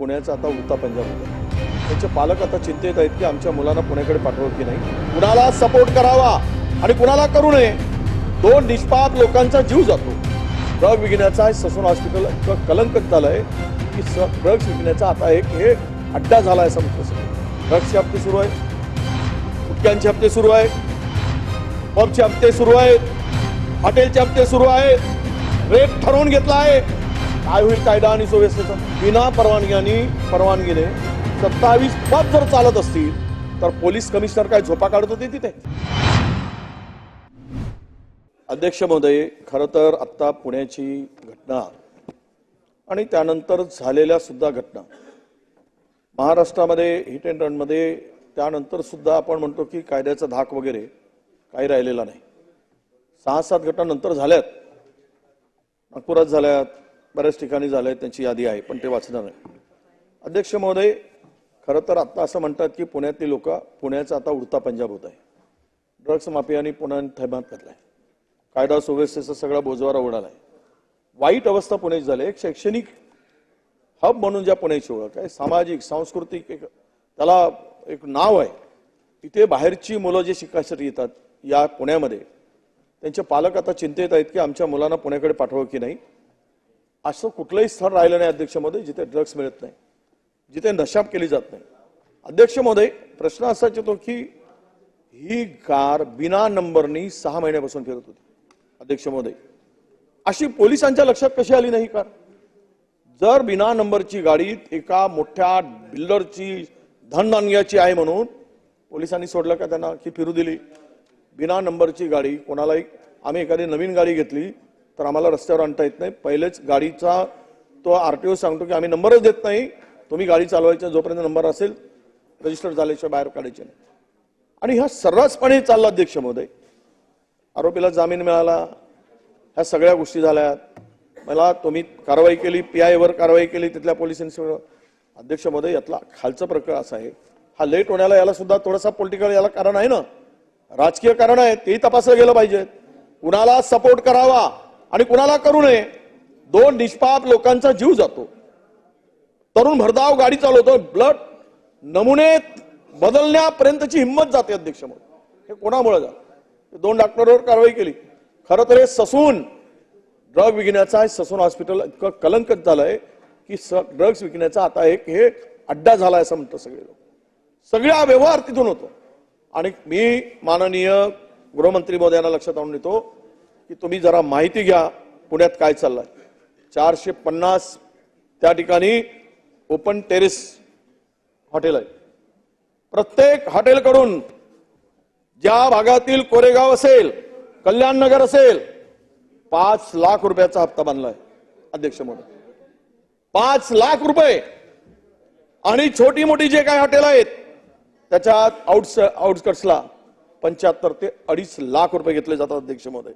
पुण्याचा आता उडता पंजाब होता. त्यांचे पालक आता चिंतेत आहेत की आमच्या मुलांना पुण्याकडे पाठवत की नाही. कुणाला सपोर्ट करावा आणि कुणाला करू नये दोन निष्पाप लोकांचा जीव जातो. ड्रग विकण्याचा ससून हॉस्पिटल इतकं झालं झालंय की स ड्रग्स विकण्याचा आता एक हे अड्डा झाला आहे समजतं ड्रग्सचे हप्ते सुरू आहेत. गुटख्यांचे हप्ते सुरू आहेत. पबचे हप्ते सुरू आहेत. हॉटेलचे हप्ते सुरू आहेत. रेट ठरवून घेतला आहे. काय होईल कायदा आणि सुव्यवस्थेचा विना परवानगी आणि परवानगीने सत्तावीस पद जर चालत असतील तर पोलीस कमिशनर काय झोपा काढत होते तिथे? अध्यक्ष महोदय खरं तर आत्ता पुण्याची घटना आणि त्यानंतर झालेल्या सुद्धा घटना. महाराष्ट्रामध्ये हिट अँड रनमध्ये त्यानंतर सुद्धा आपण म्हणतो की कायद्याचा धाक वगैरे काही राहिलेला नाही. सहा सात घटना नंतर झाल्यात. नागपुरात झाल्यात बऱ्याच ठिकाणी झाल्यात त्यांची यादी आहे पण ते वाचणार नाही. अध्यक्ष महोदय खरं तर आत्ता असं म्हणतात की पुण्यातली लोक पुण्याचा आता उडता पंजाब होत आहे. ड्रग्स माफियांनी पुन्हा थैमात आहे कायदा सुव्यवस्थेचा सगळा बोजवारा आहे वाईट अवस्था पुण्याची झाली. एक शैक्षणिक हब म्हणून ज्या पुण्याची ओळख आहे सामाजिक सांस्कृतिक एक त्याला एक नाव आहे. तिथे बाहेरची मुलं जे शिकायसाठी येतात या पुण्यामध्ये त्यांचे पालक आता चिंतेत आहेत की आमच्या मुलांना पुण्याकडे पाठवावं की नाही. असं कुठलंही स्थळ राहिलं नाही अध्यक्षमध्ये जिथे ड्रग्स मिळत नाही. जिथे नशाब केली जात नाही. अध्यक्ष महोदय प्रश्न असाच येतो की ही कार बिना नंबरनी सहा महिन्यापासून फिरत होती अध्यक्ष महोदय अशी पोलिसांच्या लक्षात कशी आली नाही कार? जर बिना नंबरची गाडी एका मोठ्या बिल्डरची धनदानग्याची आहे म्हणून पोलिसांनी सोडलं का त्यांना की फिरू दिली? बिना नंबरची गाडी कोणालाही आम्ही एखादी नवीन गाडी घेतली तर आम्हाला रस्त्यावर आणता येत नाही. पहिलेच गाडीचा तो आर टी ओ सांगतो की आम्ही नंबरच देत नाही. तुम्ही गाडी चालवायचा जोपर्यंत नंबर असेल रजिस्टर झाल्याशिवाय बाहेर काढायचे नाही. आणि ह्या सर्रासपणे चालला अध्यक्ष महोदय. आरोपीला जामीन मिळाला. ह्या सगळ्या गोष्टी झाल्या मला तुम्ही कारवाई केली पी वर कारवाई केली तिथल्या पोलिसांनी सगळं. अध्यक्ष महोदय यातला खालचा प्रकार असा आहे. हा लेट होण्याला याला सुद्धा थोडासा पॉलिटिकल याला कारण आहे ना. राजकीय कारण आहे तेही तपासलं गेलं पाहिजे. कुणाला सपोर्ट करावा? आणि कुणाला करू नये. दोन निष्पाप लोकांचा जीव जातो. तरुण भरधाव गाडी चालवतो ब्लड नमुने बदलण्यापर्यंतची हिंमत जाते अध्यक्ष म्हणून. हे कोणामुळे झालं? दोन डॉक्टरवर कारवाई केली. खरं तर हे ससून ड्रग विकण्याचा ससून हॉस्पिटल इतकं कलंकत झालंय की ड्रग्स विकण्याचा आता एक हे अड्डा झालाय असं म्हणतं सगळे लोक. सगळा व्यवहार तिथून होतो. आणि मी माननीय गृहमंत्री मोदयांना लक्षात आणून देतो की तुम्ही जरा माहिती घ्या पुण्यात काय चाललंय. चारशे पन्नास त्या ठिकाणी ओपन टेरेस हॉटेल आहे. प्रत्येक हॉटेलकडून ज्या भागातील कोरेगाव असेल कल्याण नगर असेल पाच लाख रुपयाचा हप्ता बांधलाय अध्यक्ष म्हणून पाच लाख रुपये. आणि छोटी मोठी जे काही हॉटेल आहेत त्याच्यात आउट्स आउटस्कट्सला पंच्याहत्तर ते अडीच लाख रुपये घेतले जातात अध्यक्ष महोदय.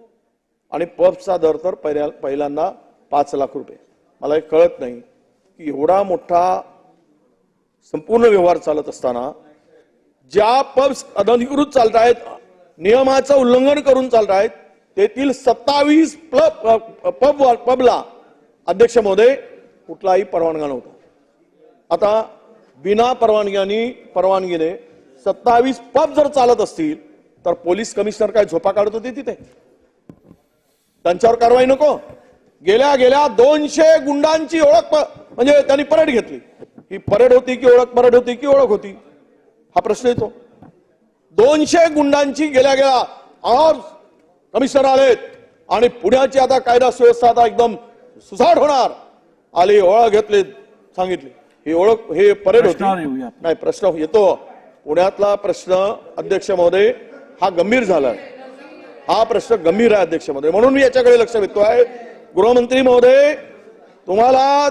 आणि पब्सचा दर तर पहिल्या पहिल्यांदा पाच लाख रुपये. मला हे कळत नाही की एवढा मोठा संपूर्ण व्यवहार चालत असताना ज्या पब्स अनधिकृत चालत आहेत नियमाचं उल्लंघन करून चालत आहेत तेथील सत्तावीस पब पबला अध्यक्ष महोदय कुठलाही परवानगा नव्हता. आता बिना परवानग्यानी परवानगीने सत्तावीस पब जर चालत असतील तर पोलीस कमिशनर काय झोपा काढत होते तिथे? त्यांच्यावर कारवाई नको. गेल्या गेल्या दोनशे गुंडांची ओळख म्हणजे त्यांनी परेड घेतली. ही परेड होती की ओळख परेड होती की ओळख होती? हा प्रश्न येतो. दोनशे गुंडांची गेल्या गेल्या और कमिशनर आलेत. आणि पुण्याची आता कायदा सुव्यवस्था आता एकदम सुसाट होणार. आली ओळख घेतली सांगितली. ही ओळख हे परेड होती. नाही प्रश्न येतो. पुण्यातला प्रश्न अध्यक्ष महोदय हा गंभीर झालाय. हा प्रश्न गंभीर आहे अध्यक्ष महोदय म्हणून मी याच्याकडे लक्ष देतोय गृहमंत्री महोदय तुम्हाला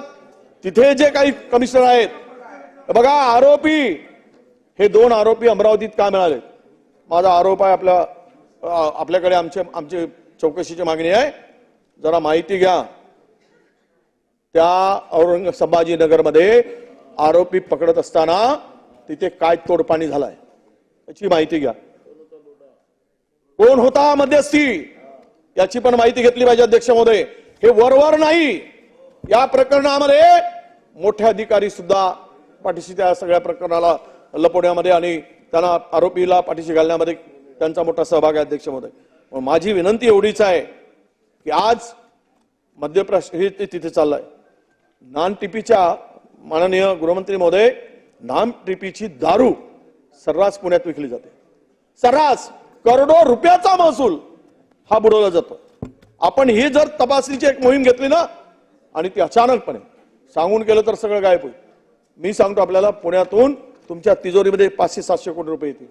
तिथे जे काही कमिशनर आहेत बघा आरोपी हे दोन आरोपी अमरावतीत का मिळाले माझा आरोप आहे आपल्या आपल्याकडे आमचे आमचे चौकशीची मागणी आहे. जरा माहिती घ्या. त्या औरंग संभाजीनगरमध्ये आरोपी पकडत असताना तिथे काय तोडपाणी झालाय? याची माहिती घ्या. कोण होता मध्यस्थी? याची पण माहिती घेतली पाहिजे अध्यक्ष महोदय. हे वरवर नाही. या प्रकरणामध्ये मोठे अधिकारी सुद्धा पाठीशी त्या सगळ्या प्रकरणाला लपवण्यामध्ये आणि त्यांना आरोपीला पाठीशी घालण्यामध्ये त्यांचा मोठा सहभाग आहे अध्यक्ष महोदय. माझी विनंती एवढीच आहे की आज मध्यप्रदेश हे ते तिथे चाललंय. नान टिपीच्या माननीय गृहमंत्री महोदय नाम टिपीची दारू सर्रास पुण्यात विकली जाते. सर्रास! करोडो रुपयाचा महसूल हा बुडवला जातो. आपण ही जर तपासणीची एक मोहीम घेतली ना आणि ती अचानकपणे सांगून केलं तर सगळं गायब होईल. मी सांगतो आपल्याला पुण्यातून तुमच्या तिजोरीमध्ये पाचशे सातशे कोटी रुपये येतील.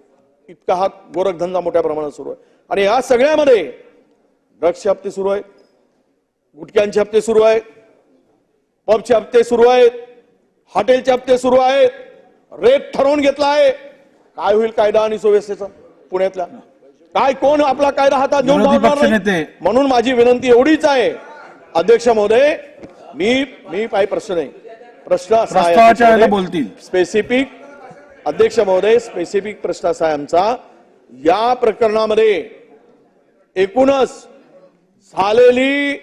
इतका हा गोरखधंदा मोठ्या प्रमाणात सुरू आहे. आणि या सगळ्यामध्ये ड्रग्सचे हप्ते सुरू आहेत गुटख्यांचे हप्ते सुरू आहेत पबचे हप्ते सुरू आहेत हॉटेलचे हप्ते सुरू आहेत रेट ठरवून घेतला आहे. काय होईल कायदा आणि सुव्यवस्थेचा? पुण्यातल्या काय कोण आपला कायदा हातात घेऊन धावणार नाही? म्हणून माझी विनंती एवढीच आहे. अध्यक्ष महोदय मी मी काही प्रश्न नाही. प्रश्न असा आहे बोलतील. स्पेसिफिक अध्यक्ष महोदय स्पेसिफिक प्रश्न असा आहे आमचा. या प्रकरणामध्ये एकूणच झालेली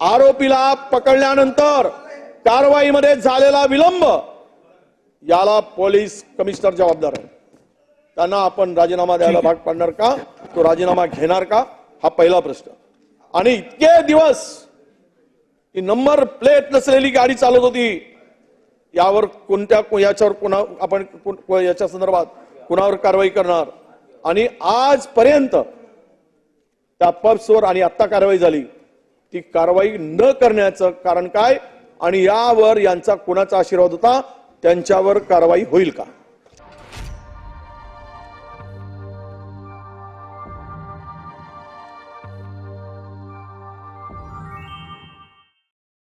आरोपीला पकडल्यानंतर कारवाईमध्ये झालेला विलंब याला पोलीस कमिशनर जबाबदार आहे त्यांना आपण राजीनामा द्यायला भाग पाडणार का? तो राजीनामा घेणार का? हा पहिला प्रश्न. आणि इतके दिवस ही नंबर प्लेट नसलेली गाडी चालत होती. यावर कोणत्या याच्यावर कोणा आपण याच्या संदर्भात कुणावर कारवाई करणार? आणि आजपर्यंत त्या पब्सवर आणि आत्ता कारवाई झाली. ती कारवाई न करण्याचं कारण काय? आणि यावर यांचा कोणाचा आशीर्वाद होता? त्यांच्यावर कारवाई होईल का?